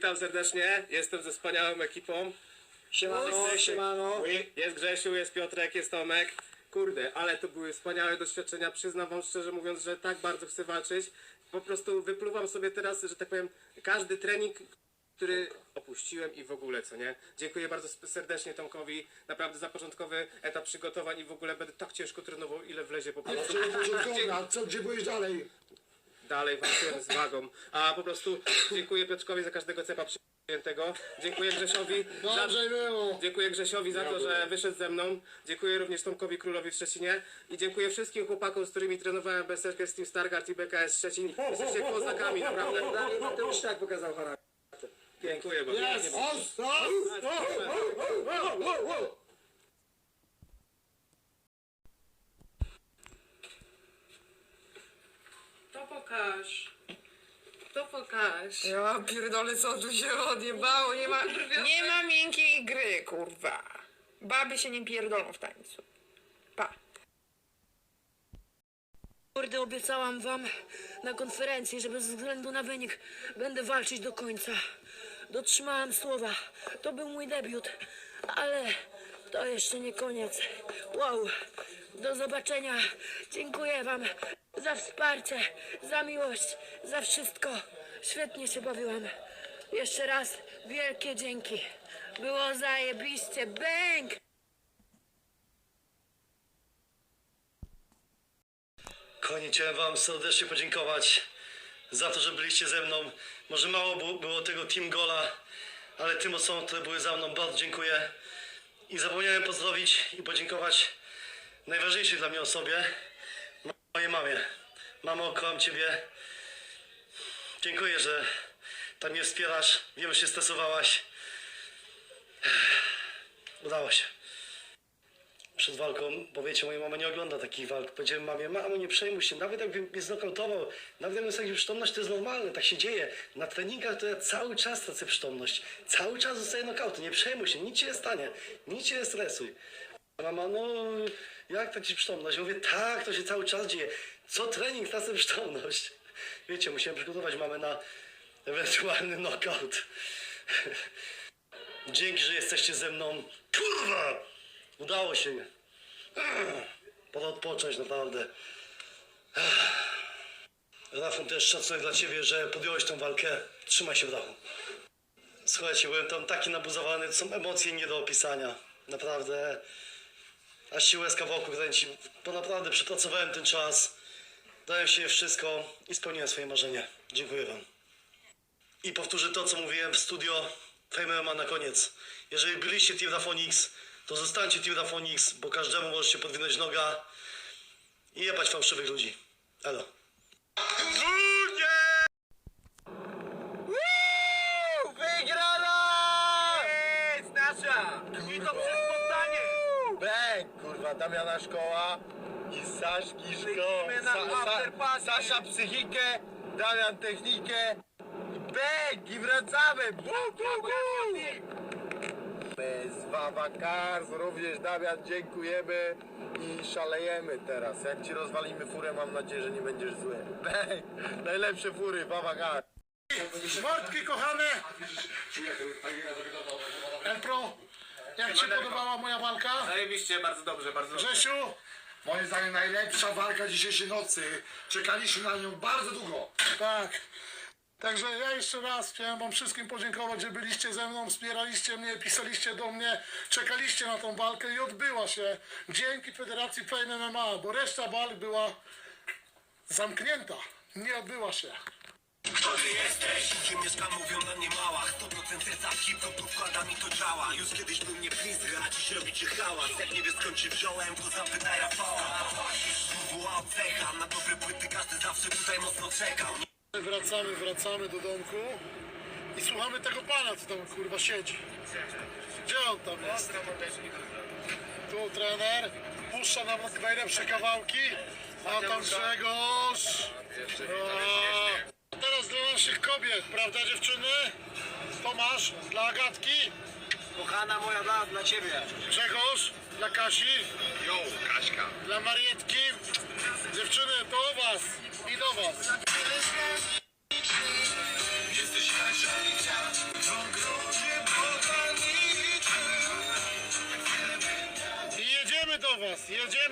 witam serdecznie. Jestem ze wspaniałą ekipą. Siemano, siemano. Jest Grzesiu, jest Piotrek, jest Tomek. Kurde, ale to były wspaniałe doświadczenia. Przyznam wam szczerze mówiąc, że tak bardzo chcę walczyć. Po prostu wypluwam sobie teraz, że tak powiem, każdy trening, który opuściłem i w ogóle, co nie? Dziękuję bardzo serdecznie Tomkowi, naprawdę za początkowy etap przygotowań i w ogóle będę tak ciężko trenował, ile wlezie po prostu. A co, gdzie byłeś dalej? Dalej walczyłem z wagą. A po prostu dziękuję Piotrkowi za każdego cepa przyjętego. Dziękuję Grzesiowi za, Dobrze było. dziękuję Grzesiowi za to, że wyszedł ze mną. Dziękuję również Tomkowi Królowi w Szczecinie. I dziękuję wszystkim chłopakom, z którymi trenowałem Berserker z Team Stargard i BKS Szczecin. Jesteście kozakami, naprawdę. To już tak pokazał charakter. Dziękuję bardzo. Ostro! To pokaż. To pokaż. Ja pierdolę, co tu się odjebało, nie ma, nie ma miękkiej gry, kurwa. Baby się nie pierdolą w tańcu. Pa. Kurde, obiecałam wam na konferencji, że bez względu na wynik będę walczyć do końca. Dotrzymałam słowa. To był mój debiut, ale to jeszcze nie koniec. Wow, do zobaczenia. Dziękuję wam za wsparcie, za miłość, za wszystko. Świetnie się bawiłam. Jeszcze raz wielkie dzięki. Było zajebiście. Bęk! Kochani, chciałem wam serdecznie podziękować za to, że byliście ze mną. Może mało było tego Team Gola, ale tym osobom, które były za mną, bardzo dziękuję. I zapomniałem pozdrowić i podziękować najważniejszej dla mnie osobie, mojej mamie. Mamo, kocham ciebie. Dziękuję, że tak mnie wspierasz. Wiem, że się stresowałaś. Udało się przed walką, bo wiecie, moja mama nie ogląda takich walk. Powiedziałem mamie, mamo, nie przejmuj się, nawet jakbym mnie znokautował, nawet jakbym stracił przytomność, to jest normalne, tak się dzieje. Na treningach to ja cały czas tracę przytomność, cały czas dostaję nokauty, nie przejmuj się, nic ci nie stanie, nic cię nie stresuj. Mama, no jak tak ci przytomność? Ja mówię, tak, to się cały czas dzieje. Co trening tracę przytomność. Wiecie, musiałem przygotować mamę na ewentualny knockout. Dzięki, że jesteście ze mną. Kurwa! Udało się. Pora odpocząć, naprawdę. Rafał, też szacunek dla ciebie, że podjąłeś tą walkę. Trzymaj się dachu. Słuchajcie, byłem tam taki nabuzowany, to są emocje nie do opisania. Naprawdę. Aż się łezka wokół kręci, bo naprawdę przepracowałem ten czas. Dałem się wszystko i spełniłem swoje marzenie. Dziękuję wam. I powtórzę to, co mówiłem w studio Fame MMA na koniec. Jeżeli byliście Team Rafonix, to zostańcie Team Rafonix, bo każdemu może się podwinąć noga i jebać fałszywych ludzi. Elo. Wygrana! Jest nasza! I to przez poddanie! Bęk, kurwa, Damiana Szkoła i Saszki Szkoła. Sasza psychikę, Damian technikę. I Bęk, i wracamy! Bu, bu, bu. Bez Wawa Cars, również Damian, dziękujemy i szalejemy teraz. Jak ci rozwalimy furę, mam nadzieję, że nie będziesz zły. Bęk, najlepsze fury, Wawa Cars. Mordki kochane! Elpro, jak Ci podobała moja walka? Zajebiście, bardzo dobrze, bardzo dobrze. Grzesiu? Moim zdaniem najlepsza walka dzisiejszej nocy. Czekaliśmy na nią bardzo długo. Tak. Także ja jeszcze raz chciałem Wam wszystkim podziękować, że byliście ze mną, wspieraliście mnie, pisaliście do mnie, czekaliście na tą walkę i odbyła się dzięki Federacji Fame MMA, bo reszta walk była zamknięta. Nie odbyła się. Gdzie mieszkam mówią na mnie mała. 100% serca w hip-hop tu wkłada mi to działa. Już kiedyś był mnie blizny, a dziś robicie hałas. Jak nie wiesz skąd się wziąłem, to zapytaj Rafała. WWA cecha, na dobre płyty każdy zawsze tutaj mocno czekał. Wracamy, wracamy do domku i słuchamy tego pana, co tam kurwa siedzi. Gdzie on tam jest? Tu trener, puszcza nam najlepsze kawałki, a tam Grzegorz. A, teraz dla naszych kobiet, prawda dziewczyny? Tomasz, dla Agatki? Kochana moja dla, dla ciebie. Grzegorz, dla Kasi? Jo, Kaśka. Dla Marietki? Dziewczyny, to was i do was. I jedziemy do was, jedziemy.